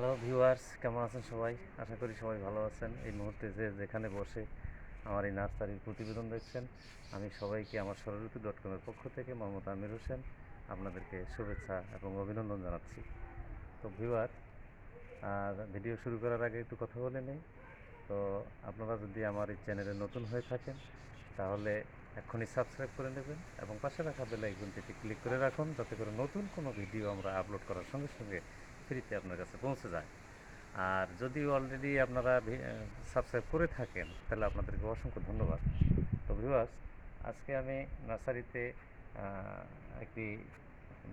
Hello viewers কেমন আছেন সবাই? আশা করি সবাই ভালো আছেন। এই মুহূর্তে যে যেখানে বসে আমার এই নার্সারির প্রতিবেদন দেখছেন, আমি সবাইকে আমার সরঋতু ডট কমের পক্ষ থেকে মোহাম্মদ আমির হোসেন আপনাদেরকে শুভেচ্ছা এবং অভিনন্দন জানাচ্ছি। তো ভিউয়ার আর ভিডিও শুরু করার আগে একটু কথা বলে নেই। তো আপনারা যদি আমার এই চ্যানেলে নতুন হয়ে থাকেন, তাহলে এক্ষুনি সাবস্ক্রাইব করে নেবেন এবং পাশে রাখা বেল আইকনটিতে ক্লিক করে রাখুন, যাতে করে নতুন কোনো ভিডিও আমরা আপলোড করার সঙ্গে সঙ্গে ফ্রিতে আপনার কাছে পৌঁছে যায়। আর যদি অলরেডি আপনারা সাবস্ক্রাইব করে থাকেন, তাহলে আপনাদেরকে অসংখ্য ধন্যবাদ। তো ভিউয়ার্স আজকে আমি নার্সারিতে একটি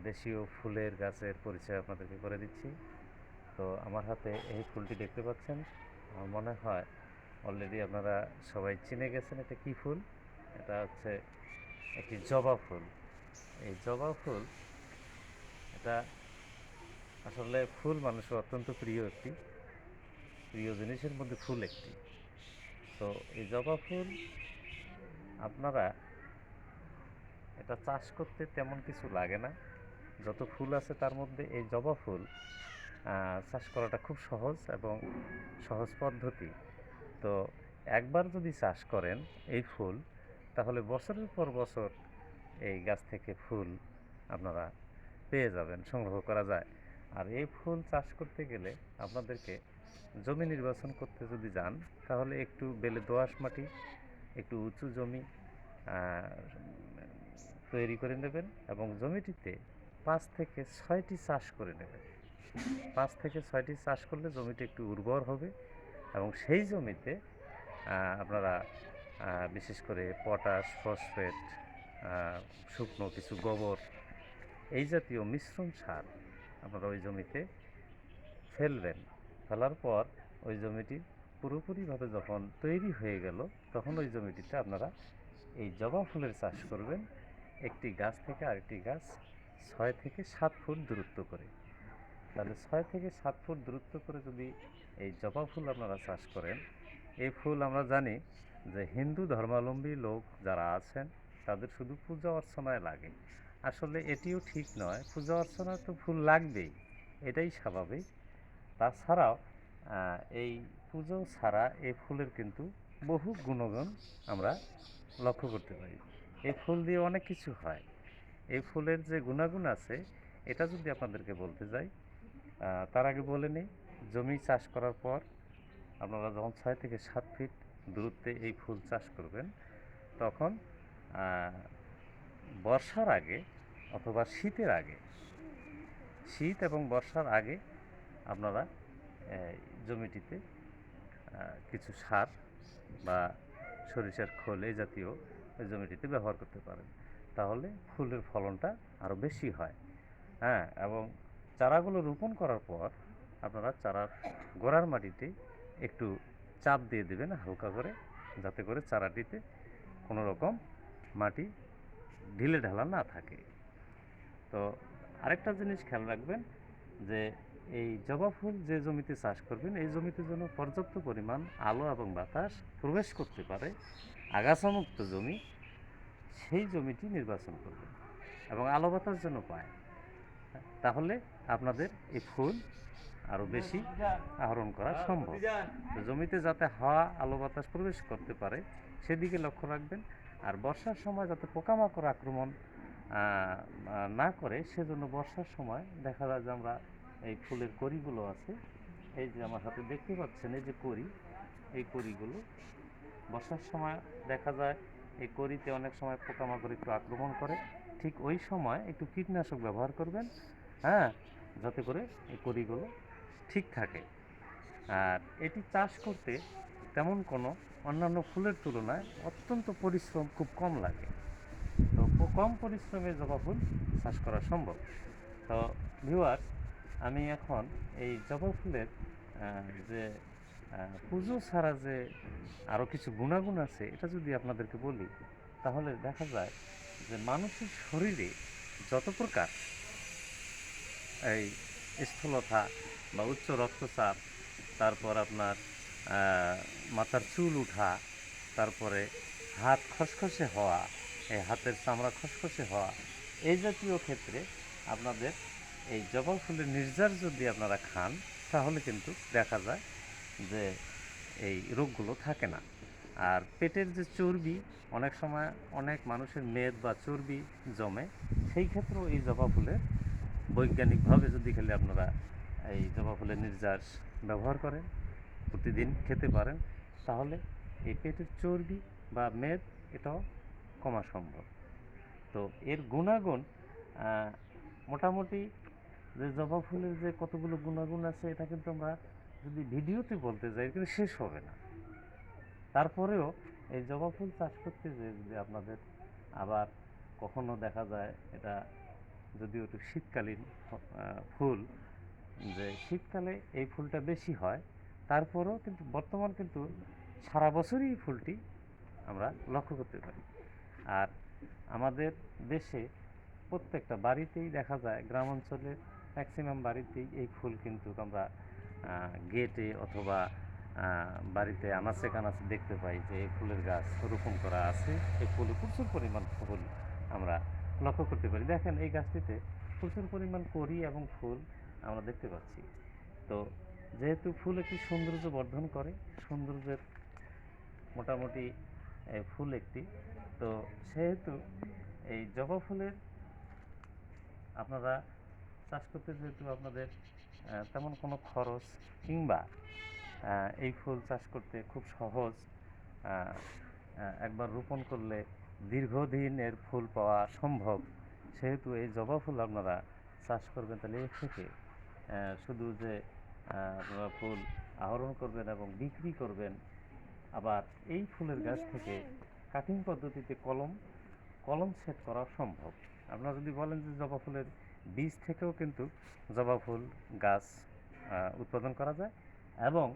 দেশীয় ফুলের গাছের পরিচয় আপনাদেরকে করে দিচ্ছি। তো আমার হাতে এই ফুলটি দেখতে পাচ্ছেন। আমার মনে হয় অলরেডি আপনারা সবাই চিনে গেছেন এটা কী ফুল। এটা হচ্ছে একটি জবা ফুল। এই জবা ফুল, এটা আসলে ফুল মানুষের অত্যন্ত প্রিয় একটি, প্রিয় জিনিসের মধ্যে ফুল একটি। তো এই জবা ফুল, আপনারা এটা চাষ করতে তেমন কিছু লাগে না। যত ফুল আছে তার মধ্যে এই জবা ফুল চাষ করাটা খুব সহজ এবং সহজ পদ্ধতি। তো একবার যদি চাষ করেন এই ফুল, তাহলে বছরের পর বছর এই গাছ থেকে ফুল আপনারা পেয়ে যাবেন, সংগ্রহ করা যায়। আর এই ফুল চাষ করতে গেলে আপনাদেরকে জমি নির্বাচন করতে যদি যান, তাহলে একটু বেলে দোআঁশ মাটি, একটু উঁচু জমি তৈরি করে নেবেন এবং জমিটিতে পাঁচ থেকে ছয়টি চাষ করে নেবেন। পাঁচ থেকে ছয়টি চাষ করলে জমিটি একটু উর্বর হবে এবং সেই জমিতে আপনারা বিশেষ করে পটাশ, ফসফেট শুকনো কিছু গোবর, এই জাতীয় মিশ্রণ সার আপনারা ওই জমিতে ফেলবেন। ফেলার পর ওই জমিটি পুরোপুরিভাবে যখন তৈরি হয়ে গেল, তখন ওই জমিটিতে আপনারা এই জবা ফুলের চাষ করবেন। একটি গাছ থেকে আরেকটি গাছ ছয় থেকে সাত ফুট দূরত্ব করে। তাহলে ছয় থেকে সাত ফুট দূরত্ব করে যদি এই জবা ফুল আপনারা চাষ করেন, এই ফুল আমরা জানি যে হিন্দু ধর্মাবলম্বী লোক যারা আছেন, তাদের শুধু পূজা অর্চনায় লাগে। আসলে এটিও ঠিক নয়। পূজা অর্চনায় তো ফুল লাগবেই, এটাই স্বাভাবিক। তাছাড়াও এই পুজো ছাড়া এই ফুলের কিন্তু বহু গুণগুণ আমরা লক্ষ্য করতে পারি। এই ফুল দিয়ে অনেক কিছু হয়। এই ফুলের যে গুণাগুণ আছে, এটা যদি আপনাদেরকে বলতে যাই তার আগে বলে নিই, জমি চাষ করার পর আপনারা যখন ছয় থেকে সাত ফিট দূরত্বে এই ফুল চাষ করবেন, তখন বর্ষার আগে অথবা শীতের আগে। শীত এবং বর্ষার আগে আপনারা জমিটিতে কিছু সার বা সরিষার খোল এই জাতীয় জমিটিতে ব্যবহার করতে পারেন। তাহলে ফুলের ফলনটা আরও বেশি হয়। হ্যাঁ এবং চারাগুলো রোপণ করার পর আপনারা চারার গোড়ার মাটিতে একটু চাপ দিয়ে দেবেন হালকা করে, যাতে করে চারাটিতে কোনো রকম মাটি ঢিলে ঢালা না থাকে। তো আরেকটা জিনিস খেয়াল রাখবেন যে এই জবা ফুল যে জমিতে চাষ করবেন, এই জমিতে যেন পর্যাপ্ত পরিমাণ আলো এবং বাতাস প্রবেশ করতে পারে, আগাছামুক্ত জমি, সেই জমিটি নির্বাচন করবেন এবং আলো বাতাস যেন পায়। তাহলে আপনাদের এই ফুল আরও বেশি আহরণ করা সম্ভব। জমিতে যাতে হাওয়া, আলো, বাতাস প্রবেশ করতে পারে, সেদিকে লক্ষ্য রাখবেন। আর বর্ষার সময় যাতে পোকামাকড় আক্রমণ না করে, সেজন্য বর্ষার সময় দেখা যায় যে আমরা এই ফুলের কড়িগুলো আছে, এই যে আমার হাতে দেখতে পাচ্ছেন, এই যে কড়ি, এই কড়িগুলো, বর্ষার সময় দেখা যায় এই কড়িতে অনেক সময় পোকামাকড় একটু আক্রমণ করে, ঠিক ওই সময় একটু কীটনাশক ব্যবহার করবেন হ্যাঁ যাতে করে এই কড়িগুলো ঠিক থাকে। আর এটি চাষ করতে তেমন কোনো, অন্যান্য ফুলের তুলনায় অত্যন্ত পরিশ্রম খুব কম লাগে। তো কম পরিশ্রমে জবা ফুল চাষ করা সম্ভব। তো ভিউয়ার আমি এখন এই জবা ফুলের যে পুজো ছাড়া যে আরও কিছু গুণাগুণ আছে, এটা যদি আপনাদেরকে বলি, তাহলে দেখা যায় যে মানুষের শরীরে যত প্রকার এই স্থূলতা বা উচ্চ রক্তচাপ, তারপর আপনার মাথার চুল উঠা, তারপরে হাত খসখসে হওয়া, এই হাতের চামড়া খসখসে হওয়া, এই জাতীয় ক্ষেত্রে আপনাদের এই জবা ফুলের নির্যাস যদি আপনারা খান, তাহলে কিন্তু দেখা যায় যে এই রোগগুলো থাকে না। আর পেটের যে চর্বি, অনেক সময় অনেক মানুষের মেদ বা চর্বি জমে, সেই ক্ষেত্রেও এই জবা ফুলের বৈজ্ঞানিকভাবে যদি খেলে আপনারা এই জবা ফুলের নির্যাস ব্যবহার করেন প্রতিদিন খেতে পারেন, তাহলে এই পেটের চর্বি বা মেদ এটাও কমা সম্ভব। তো এর গুণাগুণ মোটামুটি যে জবা ফুলের যে কতগুলো গুণাগুণ আছে, এটা কিন্তু আমরা যদি ভিডিওতে বলতে যাই, কিন্তু শেষ হবে না। তারপরেও এই জবা ফুল চাষ করতে যে যদি আপনাদের আবার কখনো দেখা যায়, এটা যদিও একটু শীতকালীন ফুল, যে শীতকালে এই ফুলটা বেশি হয় তারপরেও কিন্তু বর্তমান কিন্তু সারা বছরই ফুলটি আমরা লক্ষ্য করতে পারি। আর আমাদের দেশে প্রত্যেকটা বাড়িতেই দেখা যায় গ্রাম অঞ্চলে ম্যাক্সিমাম বাড়িতেই এই ফুল কিন্তু আমরা গেটে অথবা বাড়িতে আনাচে কানাচে দেখতে পাই যে এই ফুলের গাছ রোপণ করা আছে। এই ফুলে প্রচুর পরিমাণ ফুল আমরা লক্ষ্য করতে পারি। দেখেন এই গাছটিতে প্রচুর পরিমাণ করি এবং ফুল আমরা দেখতে পাচ্ছি। তো যেহেতু ফুল একটি সৌন্দর্য বর্ধন করে, সৌন্দর্যের মোটামুটি ফুল একটি, তো সেহেতু এই জবা ফুলের আপনারা চাষ করতে যেহেতু আপনাদের তেমন কোনো খরচ কিংবা এই ফুল চাষ করতে খুব সহজ একবার রোপণ করলে দীর্ঘদিন এর ফুল পাওয়া সম্ভব। সেহেতু এই জবা ফুল আপনারা চাষ করবেন তাহলে এর থেকে শুধু যে আপনারা ফুল আহরণ করবেন এবং বিক্রি করবেন। আবার এই ফুলের গাছ থেকে কাটিং পদ্ধতিতে কলম কলম সেট করা সম্ভব। আপনারা যদি বলেন যে জবা ফুলের বীজ থেকেও কিন্তু জবা ফুল গাছ উৎপাদন করা যায় এবং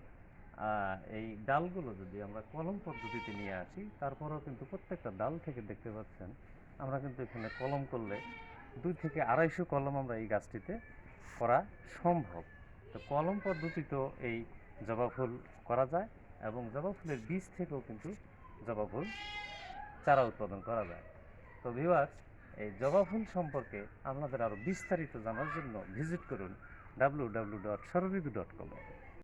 এই ডালগুলো যদি আমরা কলম পদ্ধতিতে নিয়ে আসি তারপরেও কিন্তু প্রত্যেকটা ডাল থেকে দেখতে পাচ্ছেন আমরা কিন্তু এখানে কলম করলে দুই থেকে আড়াইশো কলম আমরা এই গাছটিতে করা সম্ভব। তো কলম পদ্ধতিতেও এই জবা ফুল করা যায় এবং জবা ফুলের বীজ থেকেও কিন্তু জবা ফুল চারা উৎপাদন করা যায়। তো ভিওয়ার্স এই জবা ফুল সম্পর্কে আপনাদের আরও বিস্তারিত জানার জন্য ভিজিট করুন ডাব্লিউ ডাব্লিউ ডট সরবিদু ডট কম